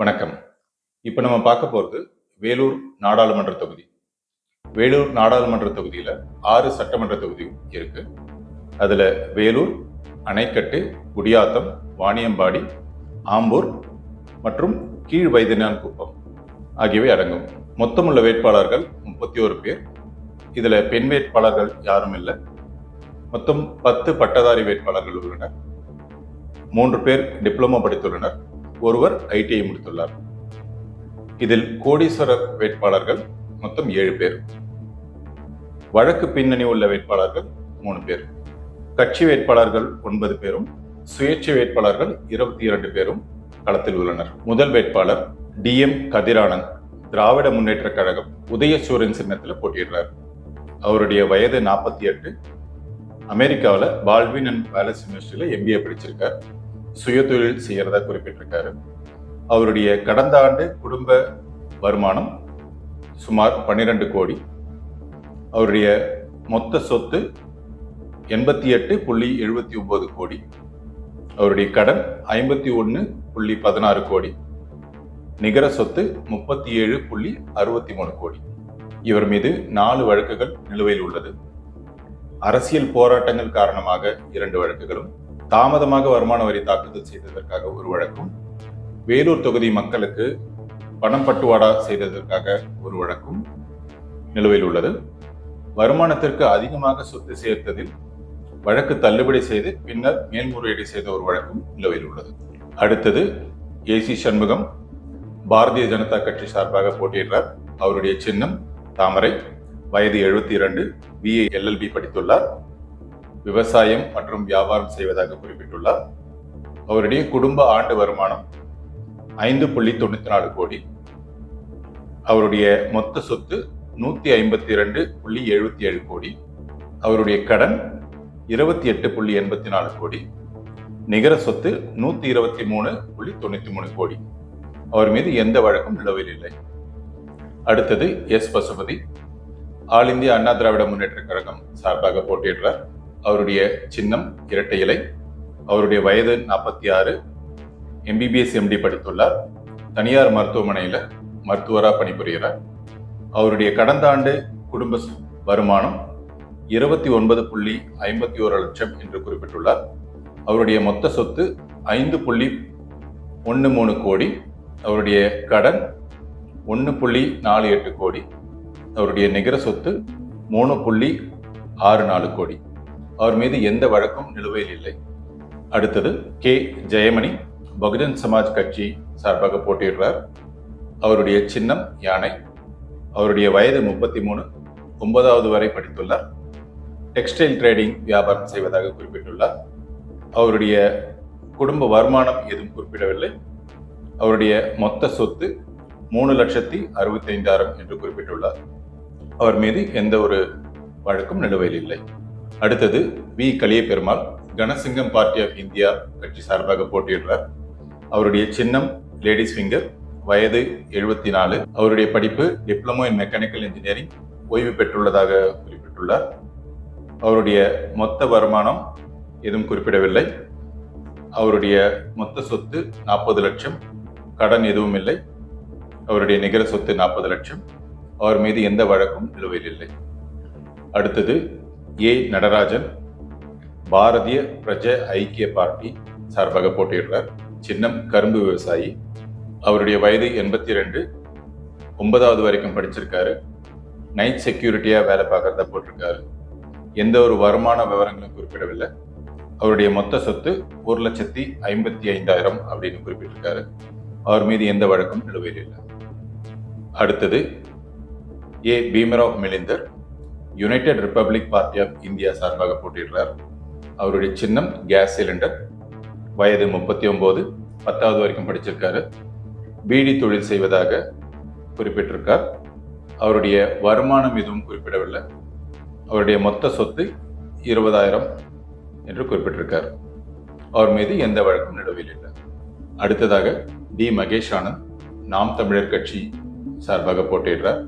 வணக்கம். இப்போ நம்ம பார்க்க போகிறது வேலூர் நாடாளுமன்ற தொகுதி. வேலூர் நாடாளுமன்ற தொகுதியில் ஆறு சட்டமன்ற தொகுதியும் இருக்கு. அதில் வேலூர் அணைக்கட்டு குடியாத்தம் வாணியம்பாடி ஆம்பூர் மற்றும் கீழ் வைத்தியநான் குப்பம் ஆகியவை அடங்கும். மொத்தமுள்ள வேட்பாளர்கள் முப்பத்தி ஒரு பேர். இதில் பெண் வேட்பாளர்கள் யாரும் இல்லை. மொத்தம் பத்து பட்டதாரி வேட்பாளர்கள் உள்ளனர். மூன்று பேர் டிப்ளமோ படித்துள்ளனர். ஒருவர் ஐடிஐ முடித்துள்ளார். இதில் கோடீஸ்வரர் வேட்பாளர்கள் மொத்தம் ஏழு பேர். வழக்கு பின்னணி உள்ள வேட்பாளர்கள் மூணு பேர். கட்சி வேட்பாளர்கள் ஒன்பது பேரும் சுயேட்சை வேட்பாளர்கள் இருபத்தி இரண்டு பேரும் களத்தில் உள்ளனர். முதல் வேட்பாளர் டி எம் கதிரானந்த் திராவிட முன்னேற்ற கழகம் உதயசூரன் சின்னத்தில் போட்டியிடுறார். அவருடைய வயது நாற்பத்தி எட்டு. அமெரிக்காவில் பால்வின் அண்ட் பேலஸ் யூனிவர்சிட்டியில் எம்பிஏ படிச்சிருக்கார். சுயதொழில் செய்யறதா குறிப்பிட்டிருக்காரு. அவருடைய கடந்த ஆண்டு குடும்ப வருமானம் சுமார் 12 கோடி. அவருடைய மொத்த சொத்து எண்பத்தி எட்டு புள்ளி எழுபத்தி ஒன்பது கோடி. அவருடைய கடன் ஐம்பத்தி ஒன்று புள்ளி பதினாறு கோடி. நிகர சொத்து முப்பத்தி ஏழு புள்ளி அறுபத்தி மூணு கோடி. இவர் மீது நாலு வழக்குகள் நிலுவையில் உள்ளது. அரசியல் போராட்டங்கள் காரணமாக இரண்டு வழக்குகளும் தாமதமாக வருமான வரி தாக்குதல் செய்ததற்காக ஒரு வழக்கும் வேலூர் தொகுதி மக்களுக்கு பணம் பட்டுவாடா செய்ததற்காக ஒரு வழக்கும் நிலுவையில் உள்ளது. வருமானத்திற்கு அதிகமாக சொத்து சேர்த்ததில் வழக்கு தள்ளுபடி செய்து பின்னர் மேல்முறையீடு செய்த ஒரு வழக்கும் நிலுவையில் உள்ளது. அடுத்தது ஏசி சண்முகம் பாரதிய ஜனதா கட்சி சார்பாக போட்டியிடுறார். அவருடைய சின்னம் தாமரை வயது எழுபத்தி இரண்டு பிஏ எல்எல்பி படித்துள்ளார். விவசாயம் மற்றும் வியாபாரம் செய்வதாக குறிப்பிட்டுள்ளார். அவருடைய குடும்ப ஆண்டு வருமானம் ஐந்து புள்ளி தொண்ணூத்தி நாலு கோடி. அவருடைய மொத்த சொத்து நூத்தி ஐம்பத்தி இரண்டு புள்ளி எழுபத்தி ஏழு கோடி. அவருடைய கடன் இருபத்தி எட்டு புள்ளி எண்பத்தி நாலு கோடி. நிகர சொத்து நூத்தி இருபத்தி மூணு புள்ளி தொண்ணூத்தி மூணு கோடி. அவர் மீது எந்த வழக்கும் நிலவில் இல்லை. அடுத்தது எஸ் பசுபதி. ஆல் இந்திய அண்ணா திராவிட முன்னேற்ற கழகம் சார்பாக போட்டியிடுறார். அவருடைய சின்னம் இரட்டை இலை அவருடைய வயது நாற்பத்தி ஆறு எம்பிபிஎஸ் எம்டி படித்துள்ளார். தனியார் மருத்துவமனையில் மருத்துவராக பணிபுரிகிறார். அவருடைய கடந்த ஆண்டு குடும்ப வருமானம் இருபத்தி ஒன்பது புள்ளி ஐம்பத்தி ஒரு லட்சம் என்று குறிப்பிட்டுள்ளார். அவருடைய மொத்த சொத்து ஐந்து புள்ளி ஒன்று மூணு கோடி. அவருடைய கடன் ஒன்று புள்ளி நாலு எட்டு கோடி. அவருடைய நிகர சொத்து மூணு புள்ளி ஆறு நாலு கோடி. அவர் மீது எந்த வழக்கும் நிலுவையில் இல்லை. அடுத்தது கே. ஜெயமணி பகுஜன் சமாஜ் கட்சி சார்பாக போட்டியிடுறார். அவருடைய சின்னம் யானை. அவருடைய வயது முப்பத்தி மூணு ஒன்பதாவது வரை படித்துள்ளார். டெக்ஸ்டைல் ட்ரேடிங் வியாபாரம் செய்வதாக குறிப்பிட்டுள்ளார். அவருடைய குடும்ப வருமானம் எதுவும் குறிப்பிடவில்லை. அவருடைய மொத்த சொத்து மூணு லட்சத்தி அறுபத்தைந்தாயிரம் என்று குறிப்பிட்டுள்ளார். அவர் மீது எந்த ஒரு வழக்கும் நிலுவையில் இல்லை. அடுத்தது V. Kaliya Perumal Kanasingam party of India கட்சி சார்பாக போட்டியிடுறார். அவருடைய சின்னம் லேடிஸ் ஃபிங்கர் வயது எழுபத்தி நாலு அவருடைய படிப்பு டிப்ளமோ இன் மெக்கானிக்கல் இன்ஜினியரிங் ஓய்வு பெற்றுள்ளதாக குறிப்பிட்டுள்ளார். அவருடைய மொத்த வருமானம் எதுவும் குறிப்பிடவில்லை. அவருடைய மொத்த சொத்து நாற்பது லட்சம். கடன் எதுவும் இல்லை. அவருடைய நிகர சொத்து நாற்பது லட்சம். அவர் மீது எந்த வழக்கும் நிலுவையில் இல்லை. அடுத்தது ஏ. நடராஜன் பாரதிய பிரஜ ஐக்கிய பார்ட்டி சார்பாக போட்டியிடுறார். சின்னம் கரும்பு விவசாயி. அவருடைய வயது எண்பத்தி ரெண்டு ஒன்பதாவது வரைக்கும் படிச்சிருக்காரு. நைட் செக்யூரிட்டியா வேலை பார்க்கறதா போட்டிருக்காரு. எந்த ஒரு வருமான விவரங்களும் குறிப்பிடவில்லை. அவருடைய மொத்த சொத்து ஒரு லட்சத்தி ஐம்பத்தி ஐந்தாயிரம் அப்படின்னு குறிப்பிட்டிருக்காரு. அவர் மீது எந்த வழக்கும் நிலுவையில் இல்லை. அடுத்தது A. Bhimrao Milindar united republic party of India சார்பாக போட்டியிடுறார். அவருடைய சின்னம் கேஸ் சிலிண்டர் வயது முப்பத்தி ஒம்போது பத்தாவது வரைக்கும் படிச்சிருக்காரு. பீடி தொழில் செய்வதாக குறிப்பிட்டிருக்கார். அவருடைய வருமானம் எதுவும் குறிப்பிடவில்லை. அவருடைய மொத்த சொத்து இருபதாயிரம் என்று குறிப்பிட்டிருக்கார். அவர் மீது எந்த வழக்கும் நிலவில் இல்லை. அடுத்ததாக டி மகேஷ் ஆனந்த் நாம் தமிழர் கட்சி சார்பாக போட்டியிடுறார்.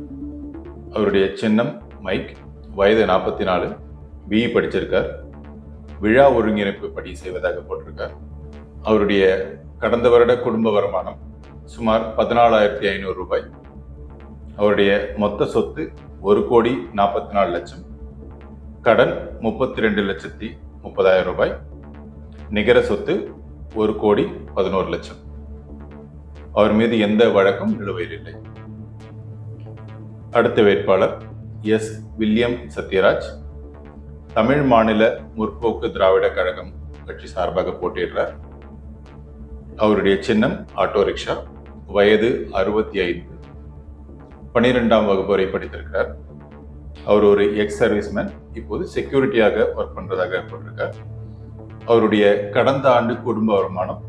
அவருடைய சின்னம் மைக் வயது நாற்பத்தி நாலு பிஇ படிச்சிருக்கார். விழா ஒருங்கிணைப்பு படி செய்வதாக போட்டிருக்கார். அவருடைய கடந்த வருட குடும்ப வருமானம் சுமார் பதினாலாயிரத்தி ஐநூறு ரூபாய். அவருடைய மொத்த சொத்து ஒரு கோடி நாற்பத்தி நாலு லட்சம். கடன் முப்பத்தி ரெண்டு லட்சத்தி முப்பதாயிரம் ரூபாய். நிகர சொத்து ஒரு கோடி பதினோரு லட்சம். அவர் மீது எந்த வழக்கும் நிலுவையில் இல்லை. அடுத்த வேட்பாளர் எஸ். வில்லியம் சத்யராஜ் தமிழ் மாநில முற்போக்கு திராவிட கழகம் கட்சி சார்பாக போட்டியிடுறார். அவருடைய சின்னம் ஆட்டோ ரிக்ஷா வயது அறுபத்தி ஐந்து. பனிரெண்டாம் வகுப்பு வரை படித்திருக்கிறார். அவர் ஒரு எக்ஸ் சர்வீஸ்மேன் இப்போது செக்யூரிட்டியாக ஒர்க் பண்றதாக போட்டிருக்கார் அவருடைய கடந்த ஆண்டு குடும்ப வருமானம்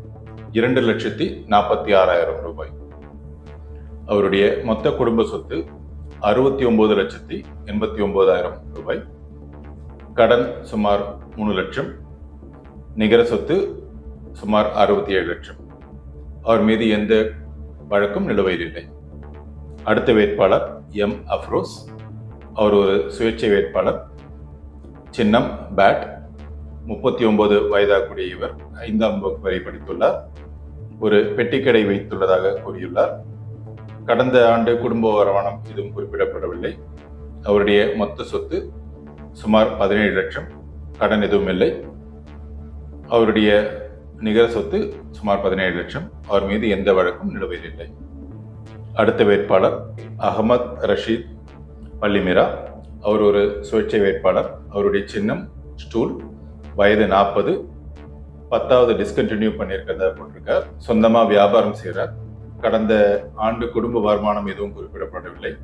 இரண்டு லட்சத்தி நாற்பத்தி ஆறாயிரம் ரூபாய். அவருடைய மொத்த குடும்ப சொத்து அறுபத்தி ஒன்பது லட்சத்தி எண்பத்தி ஒன்பதாயிரம் ரூபாய். கடன் சுமார் மூணு லட்சம். நிகர சொத்து சுமார் அறுபத்தி ஏழு லட்சம். அவர் மீது எந்த வழக்கும் நிலுவையில் இல்லை. அடுத்த வேட்பாளர் எம். அஃப்ரோஸ். அவர் ஒரு சுயேட்சை வேட்பாளர். சின்னம் பேட். முப்பத்தி ஒன்பது வயதாகக்கூடிய இவர் ஐந்தாம் வகுப்பு வரை படித்துள்ளார். ஒரு பெட்டிக்கடை வைத்துள்ளதாக கூறியுள்ளார். கடந்த ஆண்டு குடும்ப வருமானம் எதுவும் குறிப்பிடப்படவில்லை. அவருடைய மொத்த சொத்து சுமார் பதினேழு லட்சம். கடன் எதுவும் இல்லை. அவருடைய நிகர சொத்து சுமார் பதினேழு லட்சம். அவர் மீது எந்த வழக்கும் நிலுவையில் இல்லை. அடுத்த வேட்பாளர் அகமத் ரஷீத் பள்ளிமிரா. அவர் ஒரு சுயேட்சை வேட்பாளர். அவருடைய சின்னம் ஸ்டூல். வயது நாற்பது. பத்தாவது டிஸ்கண்டினியூ பண்ணியிருக்கிறதா போட்டிருக்கார். சொந்தமாக வியாபாரம் செய்கிறார் கடந்த ஆண்டு குடும்ப வருமானம் எதுவும் குறிப்பிடப்படவில்லை.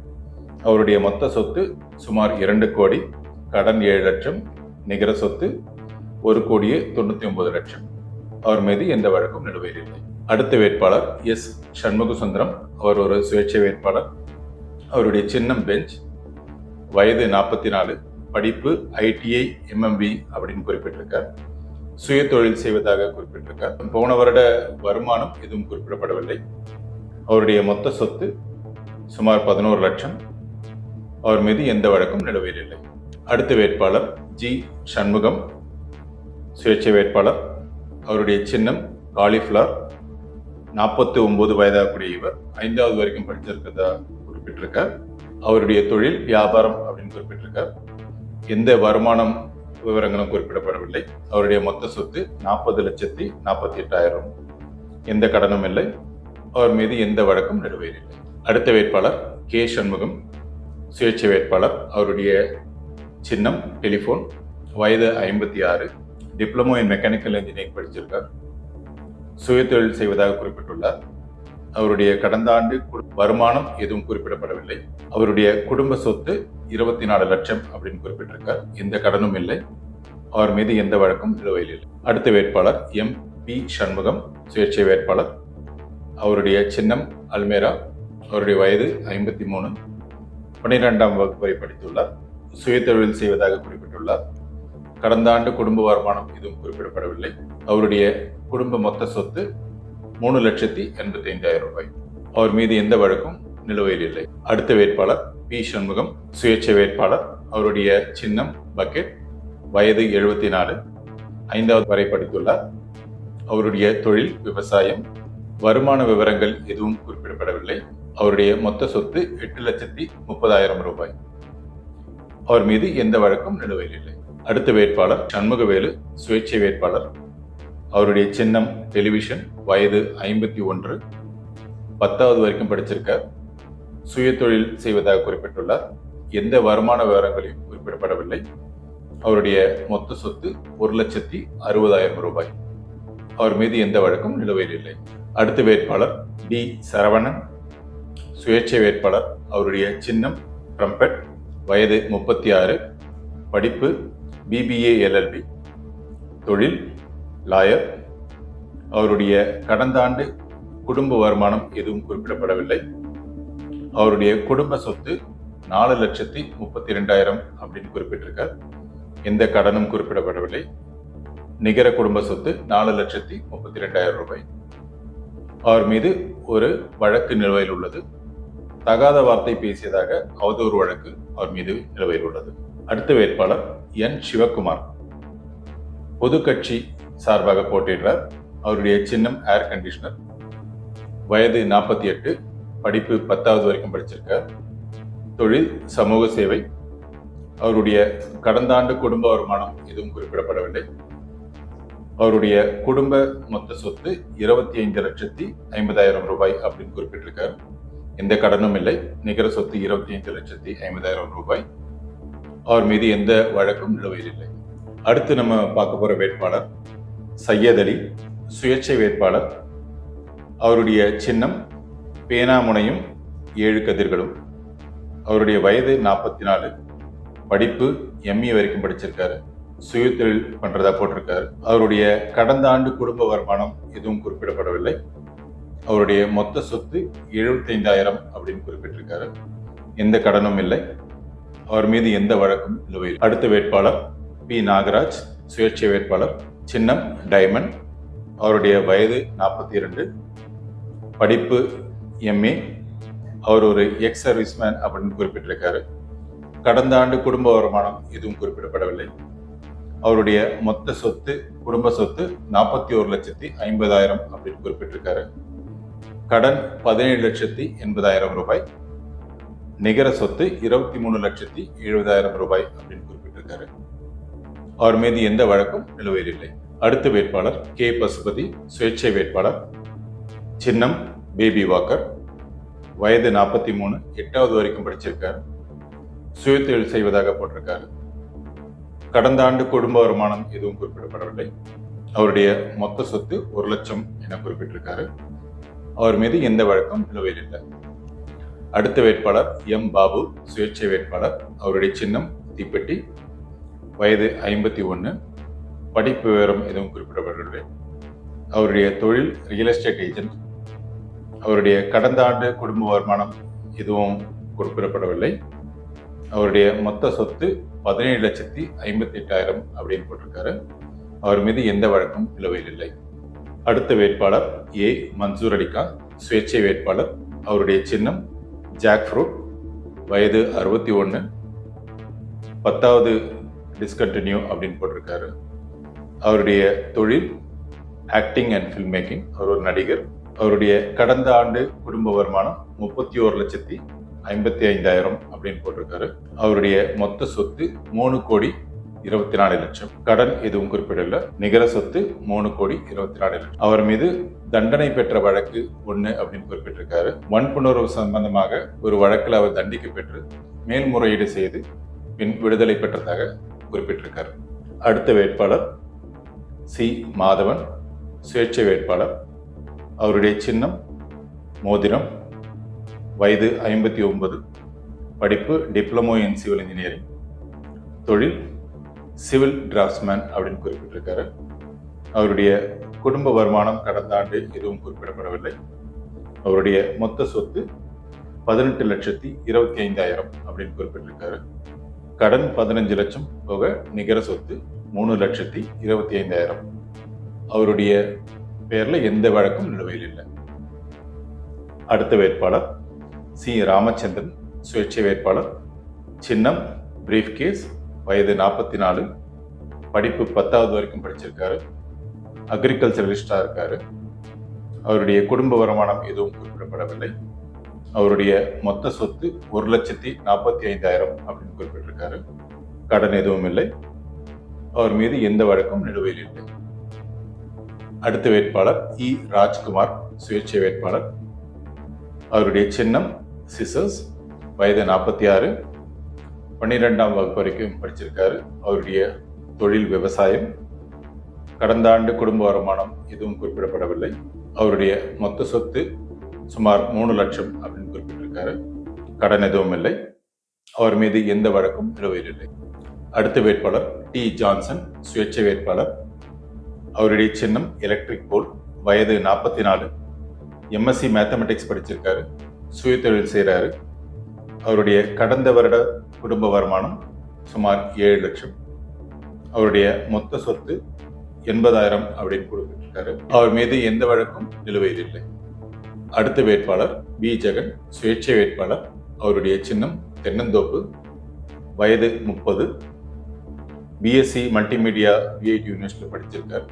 அவருடைய மொத்த சொத்து சுமார் இரண்டு கோடி கடன் ஏழு லட்சம் நிகர சொத்து ஒரு கோடியே தொண்ணூத்தி ஒன்பது லட்சம். அவர் மீது எந்த வழக்கும் நிலுவையில் இல்லை அடுத்த வேட்பாளர் எஸ். சண்முகசுந்தரம் அவர் ஒரு சுயேட்சை வேட்பாளர். அவருடைய சின்னம் பெஞ்ச் வயது நாற்பத்தி நாலு படிப்பு ஐடிஐ எம்எம்பி அப்படின்னு குறிப்பிட்டிருக்கார். சுய தொழில் செய்வதாக குறிப்பிட்டிருக்கார். போன வருட வருமானம் எதுவும் குறிப்பிடப்படவில்லை. அவருடைய மொத்த சொத்து சுமார் பதினோரு லட்சம். அவர் மீது எந்த வழக்கும் நிலுவையில் இல்லை. அடுத்த வேட்பாளர் ஜி. சண்முகம். சுயேட்சை வேட்பாளர் அவருடைய சின்னம் காலிஃப்ளவர். நாற்பத்தி ஒன்பது வயதாகக்கூடிய இவர். ஐந்தாவது வரைக்கும் படிச்சிருக்கிறதா குறிப்பிட்டிருக்கார். அவருடைய தொழில் வியாபாரம் அப்படின்னு குறிப்பிட்டிருக்கார். எந்த வருமானம் விவரங்களும் குறிப்பிடப்படவில்லை. அவருடைய மொத்த சொத்து நாற்பது லட்சத்தி நாற்பத்தி எட்டாயிரம். எந்த கடனும் இல்லை. அவர் மீது எந்த வழக்கும் நிலுவையில் அடுத்த வேட்பாளர் கே. சண்முகம் சுயேட்சை வேட்பாளர் அவருடைய சின்னம் டெலிஃபோன் வயது ஐம்பத்தி ஆறு டிப்ளமோ இன் மெக்கானிக்கல் இன்ஜினியரிங் படிச்சிருக்கார். சுயதொழில் செய்வதாக குறிப்பிட்டுள்ளார். அவருடைய கடந்த ஆண்டு வருமானம் எதுவும் குறிப்பிடப்படவில்லை. அவருடைய குடும்ப சொத்து இருபத்தி நாலு லட்சம் அப்படின்னு குறிப்பிட்டிருக்கார். எந்த கடனும் இல்லை. அவர் மீது எந்த வழக்கும் நிலுவையில் இல்லை அடுத்த வேட்பாளர் எம். பி. சண்முகம் சுயேட்சை வேட்பாளர் அவருடைய சின்னம் அல்மேரா அவருடைய வயது ஐம்பத்தி மூணு பன்னிரெண்டாம் வகுப்பு வரை படித்துள்ளார். சுயதொழில் செய்வதாக குறிப்பிட்டுள்ளார். கடந்த ஆண்டு குடும்ப வருமானம் எதுவும் குறிப்பிடப்படவில்லை. அவருடைய குடும்ப மொத்த சொத்து மூணு லட்சத்தி எண்பத்தி ஐந்தாயிரம் ரூபாய். அவர் மீது எந்த வழக்கும் நிலுவையில் இல்லை. அடுத்த வேட்பாளர் பி. சண்முகம் சுயேட்சை வேட்பாளர். அவருடைய சின்னம் பக்கெட் வயது எழுபத்தி நாலு ஐந்தாவது வரை படித்துள்ளார். அவருடைய தொழில் விவசாயம் வருமான விவரங்கள் எதுவும் குறிப்பிடப்படவில்லை. அவருடைய மொத்த சொத்து எட்டு லட்சத்தி முப்பதாயிரம் ரூபாய். அவர் மீது எந்த வழக்கும் நிலுவையில் இல்லை. அடுத்த வேட்பாளர் சண்முகவேலு சுயேட்சை வேட்பாளர். அவருடைய சின்னம் டெலிவிஷன் வயது ஐம்பத்தி ஒன்று. பத்தாவது வரைக்கும் படிச்சிருக்கார். சுய தொழில் செய்வதாக குறிப்பிட்டுள்ளார். எந்த வருமான விவரங்களையும் குறிப்பிடப்படவில்லை. அவருடைய மொத்த சொத்து ஒரு லட்சத்தி அறுபதாயிரம் ரூபாய். அவர் மீது எந்த வழக்கும் நிலுவையில் இல்லை. அடுத்த வேட்பாளர் டி. சரவணன் சுயேட்சை வேட்பாளர் அவருடைய சின்னம் ட்ரம்பெட் வயது முப்பத்தி ஆறு படிப்பு பிபிஏ எல்எல்பி தொழில் லாயர். அவருடைய கடந்த ஆண்டு குடும்ப வருமானம் எதுவும் குறிப்பிடப்படவில்லை. அவருடைய குடும்ப சொத்து நாலு லட்சத்தி முப்பத்தி ரெண்டாயிரம் அப்படின்னு குறிப்பிட்டிருக்கார். எந்த கடனும் குறிப்பிடப்படவில்லை. நிகர குடும்ப சொத்து நாலு லட்சத்தி முப்பத்தி ரெண்டாயிரம் ரூபாய். அவர் மீது ஒரு வழக்கு நிலுவையில் உள்ளது. தகாத வார்த்தை பேசியதாக அவதூறு வழக்கு அவர் மீது நிலுவையில் உள்ளது. அடுத்த வேட்பாளர் என் சிவகுமார். பொது கட்சி சார்பாக போட்டியிடுறார். அவருடைய சின்னம் ஏர் கண்டிஷனர் வயது நாற்பத்தி எட்டு படிப்பு பத்தாவது வரைக்கும் படிச்சிருக்கார். தொழில் சமூக சேவை. அவருடைய கடந்த ஆண்டு குடும்ப வருமானம் எதுவும் குறிப்பிடப்படவில்லை. அவருடைய குடும்ப மொத்த சொத்து இருபத்தி ஐந்து லட்சத்தி ஐம்பதாயிரம் ரூபாய் அப்படின்னு குறிப்பிட்டிருக்கார். எந்த கடனும் இல்லை. நிகர சொத்து இருபத்தி ஐந்து லட்சத்தி ஐம்பதாயிரம் ரூபாய். அவர் மீது எந்த வழக்கும் நிலுவையில் இல்லை. அடுத்து நம்ம பார்க்க போகிற வேட்பாளர் சையத் அலி சுயேட்சை வேட்பாளர். அவருடைய சின்னம் பேனாமுனையும் ஏழு கதிர்களும். அவருடைய வயது நாற்பத்தி நாலு. படிப்பு எம்இ வரைக்கும் படிச்சிருக்காரு. சுயதொழில் பண்ணுறதா போட்டிருக்காரு. அவருடைய கடந்த ஆண்டு குடும்ப வருமானம் எதுவும் குறிப்பிடப்படவில்லை. அவருடைய மொத்த சொத்து எழுபத்தைந்தாயிரம் அப்படின்னு குறிப்பிட்டிருக்காரு. எந்த கடனும் இல்லை. அவர் மீது எந்த வழக்கும் நிலுவையில் அடுத்த வேட்பாளர் பி. நாகராஜ் சுயேட்சை வேட்பாளர் சின்னம் டைமண்ட். அவருடைய வயது நாற்பத்தி இரண்டு. படிப்பு எம்ஏ அவர் ஒரு எக்ஸ் சர்வீஸ்மேன் அப்படின்னு குறிப்பிட்டிருக்காரு. கடந்த ஆண்டு குடும்ப வருமானம் எதுவும் குறிப்பிடப்படவில்லை. அவருடைய மொத்த சொத்து குடும்ப சொத்து நாற்பத்தி ஒரு லட்சத்தி ஐம்பதாயிரம் அப்படின்னு குறிப்பிட்டிருக்காரு. கடன் பதினேழு லட்சத்தி எண்பதாயிரம் ரூபாய். நிகர சொத்து இருபத்தி மூணு லட்சத்தி எழுபதாயிரம் ரூபாய் அப்படின்னு குறிப்பிட்டிருக்காரு. அவர் மீது எந்த வழக்கும் நிலுவையில் இல்லை அடுத்த வேட்பாளர் கே பசுபதி சுயேட்சை வேட்பாளர். சின்னம் பேபி வாக்கர். வயது நாற்பத்தி மூணு எட்டாவது வரைக்கும் படிச்சிருக்காரு. சுயத்தொழில் செய்வதாக போட்டிருக்காரு. கடந்த ஆண்டு குடும்ப வருமானம் எதுவும் குறிப்பிடப்படவில்லை. அவருடைய மொத்த சொத்து ஒரு லட்சம் என குறிப்பிட்டிருக்காரு. அவர் மீது எந்த வழக்கம் நிலுவையில் இல்லை. அடுத்த வேட்பாளர் எம் பாபு சுயேட்சை வேட்பாளர். அவருடைய சின்னம் தீப்பெட்டி வயது ஐம்பத்தி ஒன்று படிப்பு விவரம் எதுவும் குறிப்பிடப்படவில்லை. அவருடைய தொழில் ரியல் எஸ்டேட் ஏஜென்ட் அவருடைய கடந்த ஆண்டு குடும்ப வருமானம் எதுவும் குறிப்பிடப்படவில்லை. அவருடைய மொத்த சொத்து பதினேழு லட்சத்தி ஐம்பத்தி எட்டாயிரம் அப்படின்னு போட்டிருக்காரு. அவர் மீது எந்த வழக்கும் நிலுவையில் இல்லை. அடுத்த வேட்பாளர் ஏ. மன்சூர் அலிகான் சுயேட்சை வேட்பாளர். அவருடைய சின்னம் ஜாக் ஃப்ரூட் வயது அறுபத்தி ஒன்று. பத்தாவது டிஸ்கண்டினியூ அப்படின்னு போட்டிருக்காரு. அவருடைய தொழில் ஆக்டிங் அண்ட் ஃபில்ம் மேக்கிங் அவர் ஒரு நடிகர். அவருடைய கடந்த ஆண்டு குடும்ப வருமானம் முப்பத்தி ஒரு லட்சத்தி ஐம்பத்தி ஐந்தாயிரம் அப்படின்னு போட்டிருக்காரு. அவருடைய மொத்த சொத்து மூணு கோடி இருபத்தி நாலு லட்சம். கடன் எதுவும் குறிப்பிடல. நிகர சொத்து மூணு கோடி இருபத்தி நாலு லட்சம். அவர் மீது தண்டனை பெற்ற வழக்கு ஒன்று அப்படின்னு குறிப்பிட்டிருக்காரு. வன்புணர்வு சம்பந்தமாக ஒரு வழக்கில் அவர் தண்டிக்க பெற்று மேல்முறையீடு செய்து பின் விடுதலை பெற்றதாக குறிப்பிட்டிருக்காரு. அடுத்த வேட்பாளர் சி. மாதவன். சுயேட்சை வேட்பாளர். அவருடைய சின்னம் மோதிரம் வயது ஐம்பத்தி ஒன்பது படிப்பு டிப்ளமோ இன் சிவில் இன்ஜினியரிங் தொழில் சிவில் டிராஃப்ட்ஸ்மேன் அப்படின்னு குறிப்பிட்டிருக்காரு. அவருடைய குடும்ப வருமானம் கடந்த ஆண்டு எதுவும் குறிப்பிடப்படவில்லை. அவருடைய மொத்த சொத்து பதினெட்டு லட்சத்தி இருபத்தி ஐந்தாயிரம் அப்படின்னு குறிப்பிட்டிருக்காரு. கடன் பதினஞ்சு லட்சம் போக நிகர சொத்து மூணு லட்சத்தி இருபத்தி ஐந்தாயிரம் அவருடைய பேரில் எந்த வழக்கும் நிலுவையில் இல்லை. அடுத்த வேட்பாளர் சி ராமச்சந்திரன் சுயேட்சை வேட்பாளர். சின்னம் பிரீஃப் கேஸ் வயது நாற்பத்தி நாலு படிப்பு பத்தாவது வரைக்கும் படிச்சிருக்காரு. அக்ரிகல்ச்சரலிஸ்டாக இருக்காரு. அவருடைய குடும்ப வருமானம் எதுவும் குறிப்பிடப்படவில்லை. அவருடைய மொத்த சொத்து ஒரு லட்சத்தி நாற்பத்தி ஐந்தாயிரம் அப்படின்னு குறிப்பிட்டிருக்காரு. கடன் எதுவும் இல்லை. அவர் மீது எந்த வழக்கும் நிலுவையில் இல்லை. அடுத்த வேட்பாளர் இ ராஜ்குமார் சுயேட்சை வேட்பாளர். அவருடைய சின்னம் சிசர்ஸ் வயது நாற்பத்தி ஆறு பன்னிரெண்டாம் வகுப்பு வரைக்கும் படிச்சிருக்காரு. அவருடைய தொழில் விவசாயம் கடந்த ஆண்டு குடும்ப வருமானம் எதுவும் குறிப்பிடப்படவில்லை. அவருடைய மொத்த சொத்து சுமார் மூணு லட்சம் அப்படின்னு குறிப்பிட்டிருக்காரு. கடன் எதுவும் இல்லை. அவர் மீது எந்த வழக்கும் நிலுவையில் இல்லை. அடுத்த வேட்பாளர் டி ஜான்சன் சுயேட்சை வேட்பாளர். அவருடைய சின்னம் எலக்ட்ரிக் போல் வயது நாற்பத்தி நாலு எம்எஸ்சி மேத்தமெட்டிக்ஸ் படிச்சிருக்காரு. சுயதொழில் செய்கிறாரு அவருடைய கடந்த வருட குடும்ப வருமானம் சுமார் ஏழு லட்சம். அவருடைய மொத்த சொத்து எண்பதாயிரம் அப்படின்னு கொடுத்துருக்காரு அவர் மீது எந்த வழக்கும் நிலுவையில் இல்லை அடுத்த வேட்பாளர் பி ஜெகன் சுயேட்சை வேட்பாளர் அவருடைய சின்னம் தென்னந்தோப்பு வயது முப்பது. பிஎஸ்சி மல்டிமீடியா விஐடி யூனிவர்சிட்டியில் படிச்சிருக்கார்.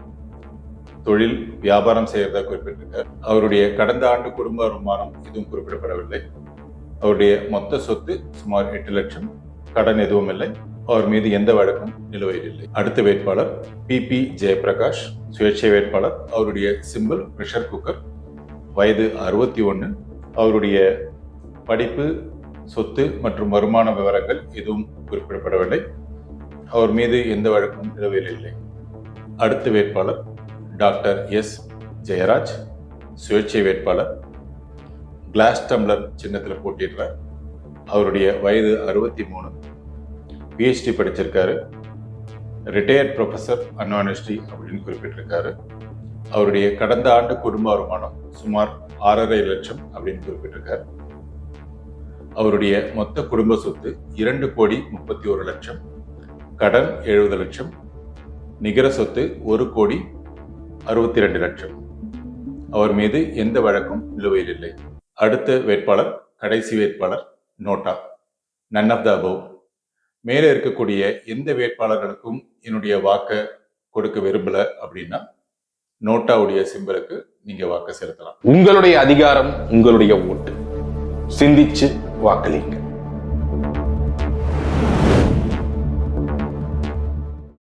தொழில் வியாபாரம் செய்கிறதா குறிப்பிட்டிருக்கார். அவருடைய கடந்த ஆண்டு குடும்ப வருமானம் எதுவும் குறிப்பிடப்படவில்லை. அவருடைய மொத்த சொத்து சுமார் எட்டு லட்சம். கடன் எதுவும் இல்லை. அவர் மீது எந்த வழக்கும் நிலுவையில் இல்லை. அடுத்த வேட்பாளர் பி. பி. ஜெயபிரகாஷ் சுயேட்சை வேட்பாளர் அவருடைய சிம்பிள் ப்ரெஷர் குக்கர் வயது அறுபத்தி ஒன்று அவருடைய படிப்பு சொத்து மற்றும் வருமான விவரங்கள் எதுவும் குறிப்பிடப்படவில்லை. அவர் மீது எந்த வழக்கும் நிலுவையில் இல்லை. அடுத்த வேட்பாளர் டாக்டர் எஸ். ஜெயராஜ் சுயேட்சை வேட்பாளர் கிளாஸ் டம்ளர் சின்னத்தில் போட்டிடுறார். அவருடைய வயது அறுபத்தி மூணு பிஹெச்டி படிச்சிருக்காரு. ரிட்டையர்ட் ப்ரொஃபஸர் அண்ணா அப்படின்னு குறிப்பிட்டிருக்காரு. அவருடைய கடந்த ஆண்டு குடும்ப வருமானம் சுமார் ஆறரை லட்சம் அப்படின்னு குறிப்பிட்டிருக்காரு. அவருடைய மொத்த குடும்ப சொத்து இரண்டு கோடி முப்பத்தி ஒரு லட்சம். கடன் எழுபது லட்சம். நிகர சொத்து ஒரு கோடி அறுபத்தி ரெண்டு லட்சம். அவர் மீது எந்த வழக்கும் நிலுவையில் இல்லை அடுத்த வேட்பாளர் கடைசி வேட்பாளர் NOTA. None of the above மேலே இருக்கக்கூடிய எந்த வேட்பாளர்களுக்கும் என்னுடைய வாக்கை கொடுக்க விரும்பல அப்படின்னா நோட்டாவுடைய சிம்பலுக்கு நீங்க வாக்கு செலுத்தலாம். உங்களுடைய அதிகாரம் உங்களுடைய ஓட்டு. சிந்திச்சு வாக்களிங்க.